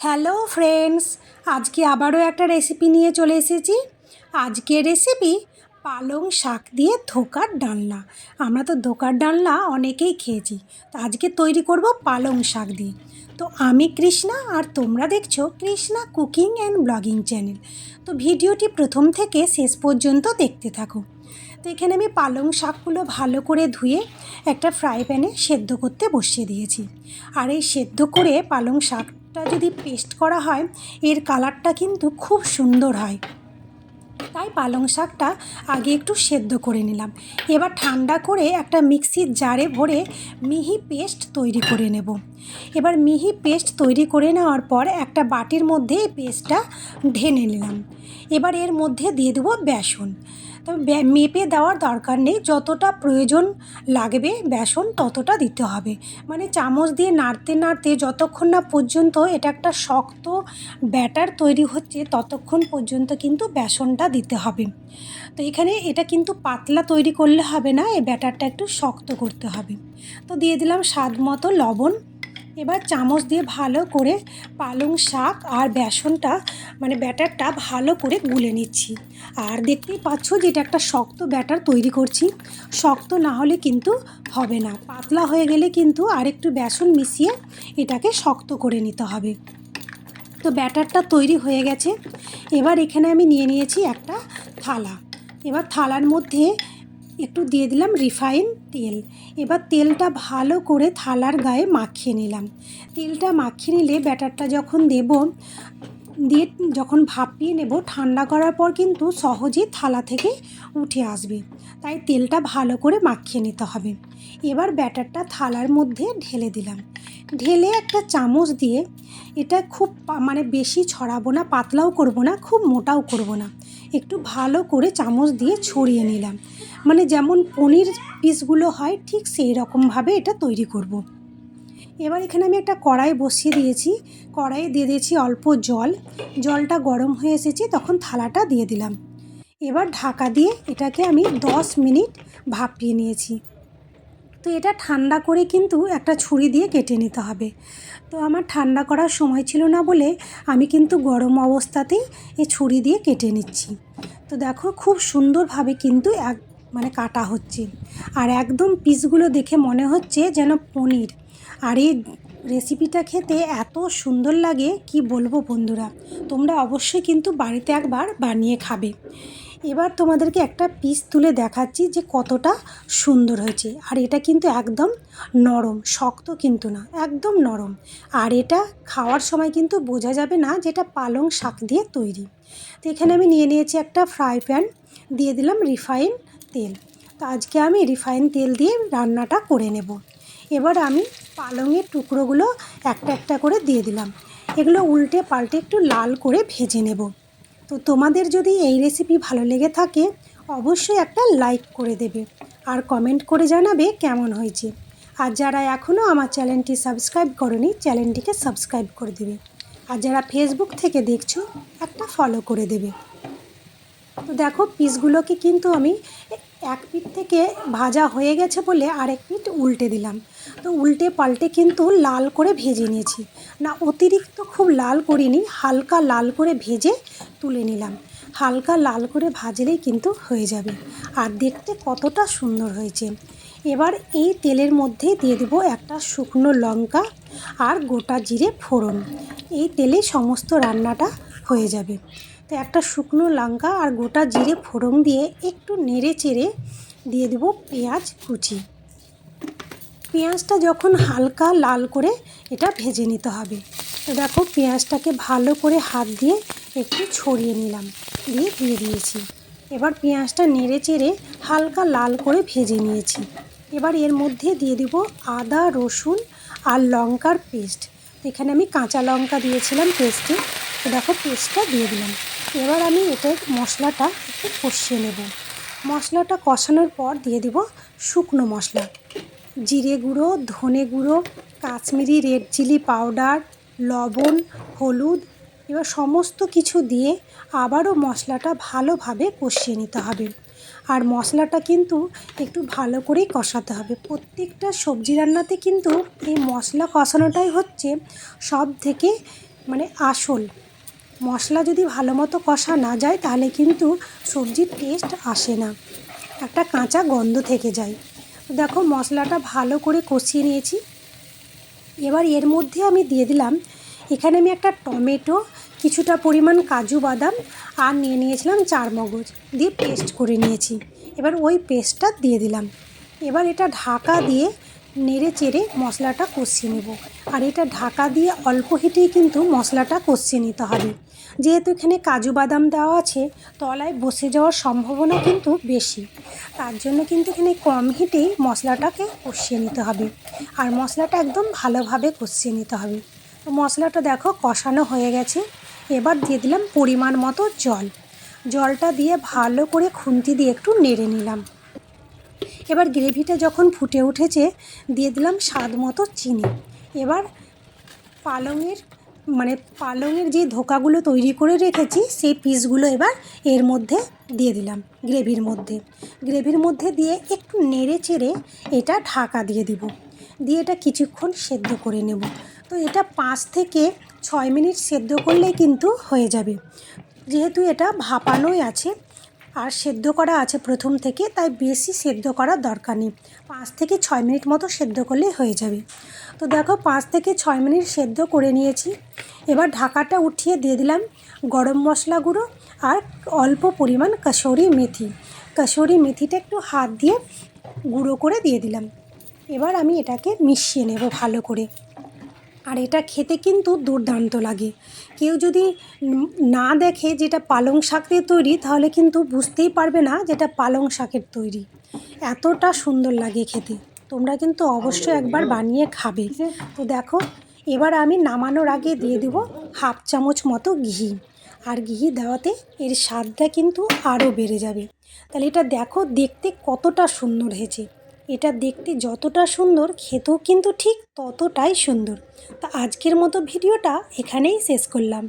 Hello friends, আজকে আবারও একটা রেসিপি নিয়ে চলে এসেছি। আজকের রেসিপি পালং শাক দিয়ে ধোকার ডালনা। আমরা তো ধোকার ডালনা অনেকেই খেয়েছি, তো আজকে তৈরি করব পালং শাক দিয়ে। তো আমি কৃষ্ণা আর তোমরা দেখছ Krishna cooking and blogging channel. তো ভিডিওটি প্রথম থেকে শেষ পর্যন্ত দেখতে থাকো। তো এখানে আমি পালং শাকগুলো ভালো করে ধুয়ে একটা ফ্রাই প্যানে সেদ্ধ করতে বসিয়ে দিয়েছি। আর এই সেদ্ধ করে পালং শাকটা যদি পেস্ট করা হয়, এর কালারটা কিন্তু খুব সুন্দর হয়। তাই পালং শাকটা আগে একটু সেদ্ধ করে নিলাম। এবার ঠান্ডা করে একটা মিক্সির জারে ভরে মিহি পেস্ট তৈরি করে নেব। এবার মিহি পেস্ট তৈরি করে নেওয়ার পর একটা বাটির মধ্যে এই পেস্টটা ঢেনে নিলাম। এবার এর মধ্যে দিয়ে দেবো বেসন। মেপে দেওয়ার দরকার নেই। যতটা প্রয়োজন লাগবে বেসন, ততটা দিতে হবে। মানে চামচ দিয়ে নাড়তে নাড়তে যতক্ষণ না পর্যন্ত এটা একটা শক্ত ব্যাটার তৈরি হচ্ছে, ততক্ষণ পর্যন্ত কিন্তু বেসনটা দিতে হবে। তো এখানে এটা কিন্তু পাতলা তৈরি করলে হবে না, এই ব্যাটারটা একটু শক্ত করতে হবে। তো দিয়ে দিলাম স্বাদ মতো লবণ। এবার চামচ দিয়ে ভালো করে পালং শাক আর বেসনটা মানে ব্যাটারটা ভালো করে গুলে নিচ্ছি। আর দেখতেই পাচ্ছ যে এটা একটা শক্ত ব্যাটার তৈরি করছি। শক্ত না হলে কিন্তু হবে না। পাতলা হয়ে গেলে কিন্তু আর একটু বেসন মিশিয়ে এটাকে শক্ত করে নিতে হবে। তো ব্যাটারটা তৈরি হয়ে গেছে। এবার এখানে আমি নিয়ে নিয়েছি একটা থালা। এবার থালার মধ্যে একটু দিয়ে দিলাম রিফাইন তেল। এবার তেলটা ভালো করে থালার গায়ে মাখিয়ে নিলাম। তেলটা মাখিয়ে নিলে ব্যাটারটা যখন দেব, দিয়ে যখন ভাপিয়ে নেব, ঠান্ডা করার পর কিন্তু সহজেই থালা থেকে উঠে আসবে। তাই তেলটা ভালো করে মাখিয়ে নিতে হবে। এবার ব্যাটারটা থালার মধ্যে ঢেলে দিলাম। ঢেলে একটা চামচ দিয়ে, এটা খুব মানে বেশি ছড়াবো না, পাতলাও করব না, খুব মোটাও করব না। একটু ভালো করে চামচ দিয়ে ছড়িয়ে নিলাম। মানে যেমন পনির পিসগুলো হয়, ঠিক সেই রকমভাবে এটা তৈরি করব। এবার এখানে আমি একটা কড়াই বসিয়ে দিয়েছি। কড়াইয়ে দিয়ে দিয়েছি অল্প জল। জলটা গরম হয়ে এসেছে, তখন থালাটা দিয়ে দিলাম। এবার ঢাকা দিয়ে এটাকে আমি দশ মিনিট ভাপিয়ে নিয়েছি। তো এটা ঠান্ডা করে কিন্তু একটা ছুরি দিয়ে কেটে নিতে হবে। তো আমার ঠান্ডা করার সময় ছিল না বলে আমি কিন্তু গরম অবস্থাতেই এই ছুরি দিয়ে কেটে নিচ্ছি। তো দেখো খুব সুন্দরভাবে কিন্তু এক মানে কাটা হচ্ছে। আর একদম পিসগুলো দেখে মনে হচ্ছে যেন পনির। আর এই রেসিপিটা খেতে এত সুন্দর লাগে, কি বলব বন্ধুরা? তোমরা অবশ্যই কিন্তু বাড়িতে একবার বানিয়ে খাবে। এবার তোমাদেরকে একটা পিস তুলে দেখাচ্ছি যে কতটা সুন্দর হয়েছে। আর এটা কিন্তু একদম নরম, শক্ত কিন্তু না, একদম নরম। আর এটা খাওয়ার সময় কিন্তু বোঝা যাবে না যেটা পালং শাক দিয়ে তৈরি। তো এখানে আমি নিয়ে নিয়েছি একটা ফ্রাই প্যান দিয়ে দিলাম রিফাইন তেল। তো আজকে আমি রিফাইন তেল দিয়ে রান্নাটা করে নেব। এবার আমি পালংয়ের টুকরোগুলো একটা একটা করে দিয়ে দিলাম। এগুলো উল্টে পাল্টে একটু লাল করে ভেজে নেব। তো তোমাদের যদি এই রেসিপি ভালো লেগে থাকে, অবশ্যই একটা লাইক করে দেবে। আর কমেন্ট করে জানাবে কেমন হয়েছে। আর যারা এখনও আমার চ্যানেলটি সাবস্ক্রাইব করনি চ্যানেলটিকে সাবস্ক্রাইব করে দেবে। আর যারা ফেসবুক থেকে দেখছ, একটা ফলো করে দেবে। তো দেখো পিসগুলোকে কিন্তু আমি এক পিঠ থেকে ভাজা হয়ে গেছে বলে আরেক পিঠ উল্টে দিলাম। তো উল্টে পাল্টে কিন্তু লাল করে ভেজে নিয়েছি। না, অতিরিক্ত খুব লাল করিনি, হালকা লাল করে ভেজে তুলে নিলাম। হালকা লাল করে ভাজলেই কিন্তু হয়ে যাবে। আর দেখতে কতটা সুন্দর হয়েছে। এবার এই তেলের মধ্যে দিয়ে দেবো একটা শুকনো লঙ্কা আর গোটা জিরে ফোড়ন। এই তেলে সমস্ত রান্নাটা হয়ে যাবে। তো একটা শুকনো লঙ্কা আর গোটা জিরে ফোড়ন দিয়ে একটু নেড়ে চেড়ে দিয়ে দেবো পেঁয়াজ কুচি। পেঁয়াজটা যখন হালকা লাল করে এটা ভেজে নিতে হবে। তো দেখো পেঁয়াজটাকে ভালো করে হাত দিয়ে একটু ছড়িয়ে নিলাম, দিয়ে দিয়ে দিয়েছি। এবার পেঁয়াজটা নেড়ে চেড়ে হালকা লাল করে ভেজে নিয়েছি। এবার এর মধ্যে দিয়ে দিব আদা, রসুন আর লঙ্কার পেস্ট। এখানে আমি কাঁচা লঙ্কা দিয়েছিলাম পেস্টে। তো দেখো পেস্টটা দিয়ে দিলাম। এবার আমি এটা মশলাটা একটু কষিয়ে নেব। মশলাটা কষানোর পর দিয়ে দিব শুকনো মশলা। জিরে গুঁড়ো, ধনে গুঁড়ো, কাশ্মীরি রেড চিলি পাউডার, লবণ, হলুদ এবার সমস্ত কিছু দিয়ে আবারও মশলাটা ভালোভাবে কষিয়ে নিতে হবে। আর মশলাটা কিন্তু একটু ভালো করেই কষাতে হবে। প্রত্যেকটা সবজি রান্নাতে কিন্তু এই মশলা কষানোটাই হচ্ছে সব থেকে মানে আসল। মশলা যদি ভালো মতো কষা না যায়, তাহলে কিন্তু সবজির টেস্ট আসে না। একটা কাঁচা গন্ধ থেকে যায়। দেখো মশলাটা ভালো করে কষিয়ে নিয়েছি। এবার এর মধ্যে আমি দিয়ে দিলাম, এখানে আমি একটা টমেটো, কিছুটা পরিমাণ কাজু বাদাম আর নিয়ে নিয়েছিলাম চার মগজ। দিয়ে পেস্ট করে নিয়েছি। এবার ওই পেস্টটা দিয়ে দিলাম। এবার এটা ঢাকা দিয়ে নেড়ে চেড়ে মশলাটা কষিয়ে নেব। আর এটা ঢাকা দিয়ে অল্প হিটেই কিন্তু মশলাটা কষিয়ে নিতে হবে। যেহেতু এখানে কাজু বাদাম দেওয়া আছে, তলায় বসে যাওয়ার সম্ভাবনা কিন্তু বেশি। তার জন্য কিন্তু এখানে কম হিটেই মশলাটাকে কষিয়ে নিতে হবে। আর মশলাটা একদম ভালোভাবে কষিয়ে নিতে হবে। তো মশলাটা দেখো কষানো হয়ে গেছে। এবার দিয়ে দিলাম পরিমাণ মতো জল। জলটা দিয়ে ভালো করে খুন্তি দিয়ে একটু নেড়ে নিলাম। এবার গ্রেভিটা যখন ফুটে উঠেছে, দিয়ে দিলাম স্বাদ মতো চিনি। এবার পালংয়ের মানে পালংয়ের যে ধোকাগুলো তৈরি করে রেখেছি, সেই পিসগুলো এবার এর মধ্যে দিয়ে দিলাম, গ্রেভির মধ্যে। গ্রেভির মধ্যে দিয়ে একটু নেড়ে চেড়ে এটা ঢাকা দিয়ে দিব। দিয়ে এটা কিছুক্ষণ সেদ্ধ করে নেব। তো এটা পাঁচ থেকে ছয় মিনিট সেদ্ধ করলেই কিন্তু হয়ে যাবে। যেহেতু এটা ভাপানোই আছে আর সেদ্ধ করা আছে প্রথম থেকে, তাই বেশি সেদ্ধ করার দরকার নেই। পাঁচ থেকে ছয় মিনিট মতো সেদ্ধ করলেই হয়ে যাবে। তো দেখো, পাঁচ থেকে ছয় মিনিট সেদ্ধ করে নিয়েছি। এবার ঢাকাটা উঠিয়ে দিয়ে দিলাম গরম মশলা গুঁড়ো আর অল্প পরিমাণ কাসুরি মেথি। কাসুরি মেথিটা একটু হাত দিয়ে গুঁড়ো করে দিয়ে দিলাম। এবার আমি এটাকে মিশিয়ে নেব ভালো করে। আর এটা খেতে কিন্তু দুর্দান্ত লাগে। কেউ যদি না দেখে যেটা পালং শাক দিয়ে তৈরি, তাহলে কিন্তু বুঝতেই পারবে না যেটা পালং শাকের তৈরি। এতটা সুন্দর লাগে খেতে। তোমরা কিন্তু অবশ্যই একবার বানিয়ে খাবে। তো দেখো, এবার আমি নামানোর আগে দিয়ে দেব হাফ চামচ মতো ঘি। আর ঘি দেওয়াতে এর স্বাদটা কিন্তু আরও বেড়ে যাবে। তাহলে এটা দেখো, দেখতে কতটা সুন্দর হয়েছে। এটা দেখতে যতটা সুন্দর, খেতেও কিন্তু ঠিক ততটাই সুন্দর। তা আজকের মতো ভিডিওটা এখানেই শেষ করলাম।